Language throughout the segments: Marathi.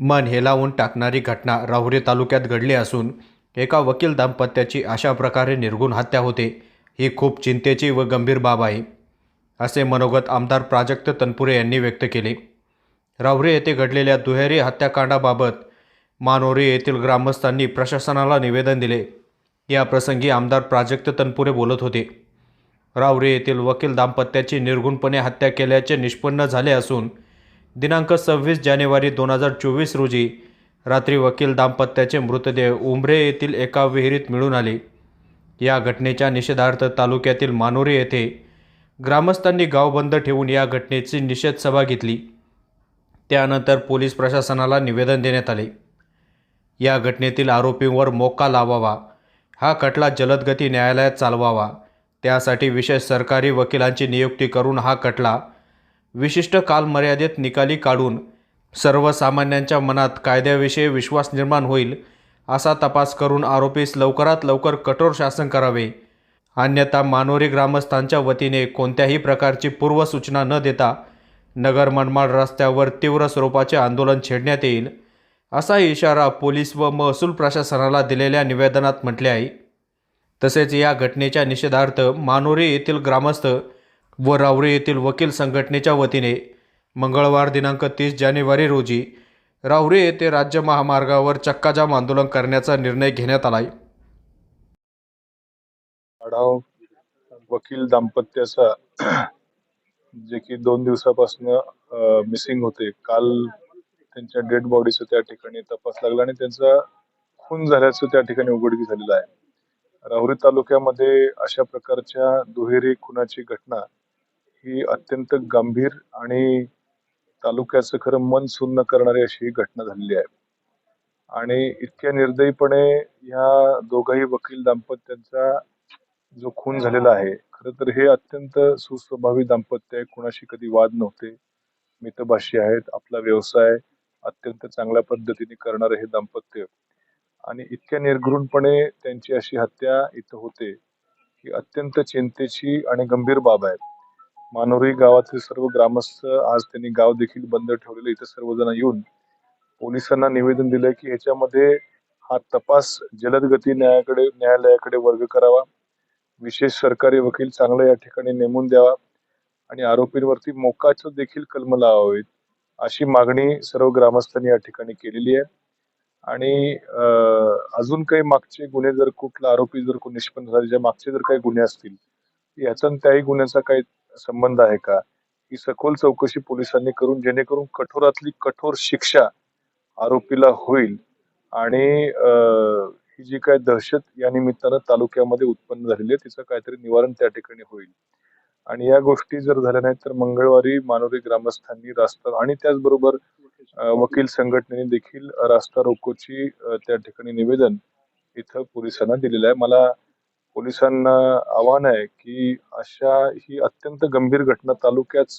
मन हेलावून टाकणारी घटना राहुरी तालुक्यात घडली असून एका वकील दाम्पत्याची अशा प्रकारे निर्गुण हत्या होते ही खूप चिंतेची व गंभीर बाब आहे असे मनोगत आमदार प्राजक्त तनपुरे यांनी व्यक्त केले. राहुरी येथे घडलेल्या दुहेरी हत्याकांडाबाबत मानोरी येथील ग्रामस्थांनी प्रशासनाला निवेदन दिले. या प्रसंगी आमदार प्राजक्त तनपुरे बोलत होते. रावरे येथील वकील दाम्पत्याची निर्गुणपणे हत्या केल्याचे निष्पन्न झाले असून दिनांक सव्वीस जानेवारी दोन हजार चोवीस रोजी रात्री वकील दाम्पत्याचे मृतदेह उंबरे येथील एका विहिरीत मिळून आले. या घटनेच्या निषेधार्थ तालुक्यातील मानोरे येथे ग्रामस्थांनी गाव बंद ठेवून या घटनेची निषेध सभा घेतली. त्यानंतर पोलीस प्रशासनाला निवेदन देण्यात आले. या घटनेतील आरोपींवर मोक्का लावावा हा खटला जलदगती न्यायालयात चालवावा त्यासाठी विशेष सरकारी वकिलांची नियुक्ती करून हा खटला विशिष्ट कालमर्यादेत निकाली काढून सर्वसामान्यांच्या मनात कायद्याविषयी विश्वास निर्माण होईल असा तपास करून आरोपीस लवकरात लवकर कठोर शासन करावे. अन्यथा मानोरी ग्रामस्थांच्या वतीने कोणत्याही प्रकारची पूर्वसूचना न देता नगर मनमाड रस्त्यावर तीव्र स्वरूपाचे आंदोलन छेडण्यात येईल असा इशारा पोलीस व महसूल प्रशासनाला दिलेल्या निवेदनात म्हटले आहे. तसेच या घटनेच्या निषेधार्थ मानोरी येथील ग्रामस्थ व रावरे येथील वकील संघटनेच्या वतीने मंगळवार दिनांक तीस जानेवारी रोजी रावरे येथे राज्य महामार्गावर चक्काजाम आंदोलन करण्याचा निर्णय घेण्यात आला आहे आढाव वकील दाम्पत्याचा जे की दोन दिवसापासून मिसिंग होते. काल त्यांच्या डेड बॉडीचं त्या ठिकाणी तपास लागला आणि त्यांचा खून झाल्याचं त्या ठिकाणी उघडकी झालेलं आहे. राहुरी तालुक्यामध्ये अशा प्रकारच्या दुहेरी खुनाची घटना ही अत्यंत गंभीर आणि तालुक्याचं खरं मन सुन्न करणारी अशी ही घटना झालेली आहे. आणि इतक्या निर्दयीपणे ह्या दोघाही वकील दाम्पत्यांचा जो खून झालेला आहे खरं तर हे अत्यंत सुस्वभावी दाम्पत्य आहे. कुणाशी कधी वाद नव्हते. मितभाषी आहेत. आपला व्यवसाय अत्यंत चांगल्या पद्धतीने करणारे हे दाम्पत्य. आणि इतक्या निर्घृणपणे त्यांची अशी हत्या इथं होते ही अत्यंत चिंतेची आणि गंभीर बाब आहे. मानोरी गावातील सर्व ग्रामस्थ आज त्यांनी गाव देखील बंद ठेवलेलं इथं सर्वजण येऊन पोलिसांना निवेदन दिलंय की याच्यामध्ये हा तपास जलद गती न्यायाकडे न्यायालयाकडे वर्ग करावा. विशेष सरकारी वकील चांगला या ठिकाणी नेमून द्यावा आणि आरोपींवरती मोकाचं देखील कलम लावावेत अशी मागणी सर्व ग्रामस्थांनी या ठिकाणी केलेली आहे. आणि अजून काही मागचे गुन्हे जर कुठला आरोपी जर कोण निष्पन्न झाले ज्या मागचे जर काही गुन्हे असतील याचा त्याही गुन्ह्याचा काही संबंध आहे का? ही सखोल चौकशी पोलिसांनी करून जेणेकरून कठोरातली कठोर शिक्षा आरोपीला होईल आणि ही जी काय दहशत या निमित्तानं तालुक्यामध्ये उत्पन्न झालेली आहे तिचं काहीतरी निवारण त्या ठिकाणी होईल. आणि या गोष्टी जर झाल्या नाहीत तर मंगळवारी मानोरी ग्रामस्थांनी रास्ता आणि त्याचबरोबर वकील संघटनेने देखील रास्ता रोकोची त्या ठिकाणी निवेदन इथं पोलिसांना दिलेलं आहे. मला पोलिसांना आव्हान आहे की अशा ही अत्यंत गंभीर घटना तालुक्याच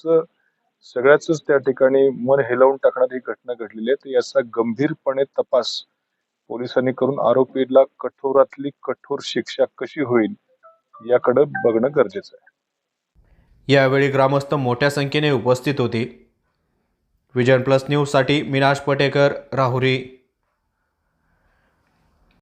सगळ्याच त्या ठिकाणी मन हेलावून टाकणारी ही घटना घडलेली आहे. तर याचा गंभीरपणे तपास पोलिसांनी करून आरोपीला कठोरातली कठोर शिक्षा कशी होईल याकडे बघणं गरजेचं आहे. यावेळी ग्रामस्थ मोठ्या संख्येने उपस्थित होते. विजन प्लस न्यूजसाठी मिनाश पटेकर राहुरी.